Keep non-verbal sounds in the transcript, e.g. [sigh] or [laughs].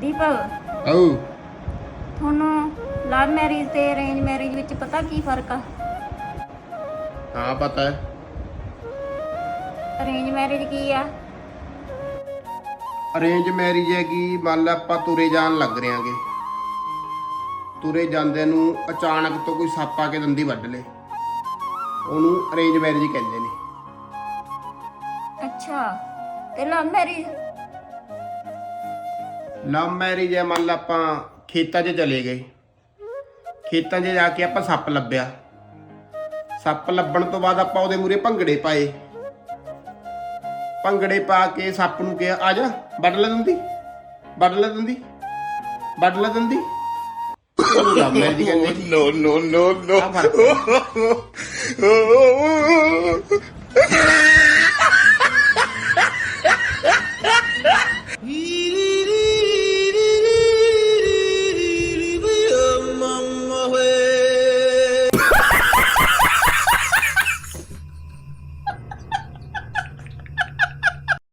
ਦੀਪਕ ਆਓ। ਤੁਹਾਨੂੰ love marriage ਤੇ ਅਰੇਂਜ ਮੈਰਿਜ ਵਿੱਚ ਪਤਾ ਕੀ ਫ਼ਰਕ ਆ? ਹਾਂ ਪਤਾ ਹੈ। ਅਰੇਂਜ ਮੈਰਿਜ ਕੀ ਆ? ਅਰੇਂਜ ਮੈਰਿਜ ਹੈ ਕਿ ਮੰਨ ਲਾ ਆਪਾਂ ਤੁਰੇ ਜਾਣ ਲੱਗ ਰਿਆਂਗੇ ਤੁਰੇ ਜਾਂਦੇ ਨੂੰ ਅਚਾਨਕ ਤੋਂ ਕੋਈ ਸੱਪ ਆ ਕੇ ਦੰਦੀ ਵੱਢ ਲੇ। ਉਹਨੂੰ ਅਰੇਂਜ ਮੈਰਿਜ ਕਹਿੰਦੇ ਨੇ। ਅੱਛਾ ਤੇ ਲਵ ਮੈਰਿਜ ਲਵ ਮੈਰਿਜ ਹੈ ਮੰਨ ਲਾ ਆਪਾਂ ਖੇਤਾਂ 'ਚ ਚਲੇ ਗਏ। ਖੇਤਾਂ 'ਚ ਜਾ ਕੇ ਆਪਾਂ ਸੱਪ ਲੱਭਿਆ। ਸੱਪ ਲੱਭਣ ਤੋਂ ਬਾਅਦ ਆਪਾਂ ਉਹਦੇ ਮੂਰੇ ਭੰਗੜੇ ਪਾਏ। ਭੰਗੜੇ ਪਾ ਕੇ ਸੱਪ ਨੂੰ ਕਿਹਾ ਆ ਜਾ ਵੱਢ ਲੈ ਦੰਦੀ ਵੱਢ ਲੈ ਦੰਦੀ ਵੱਢ ਲੈ ਦੰਦੀ। ਇਹਨੂੰ ਲਵ ਮੈਰਿਜ ਕਹਿੰਦੇ। [laughs] [laughs]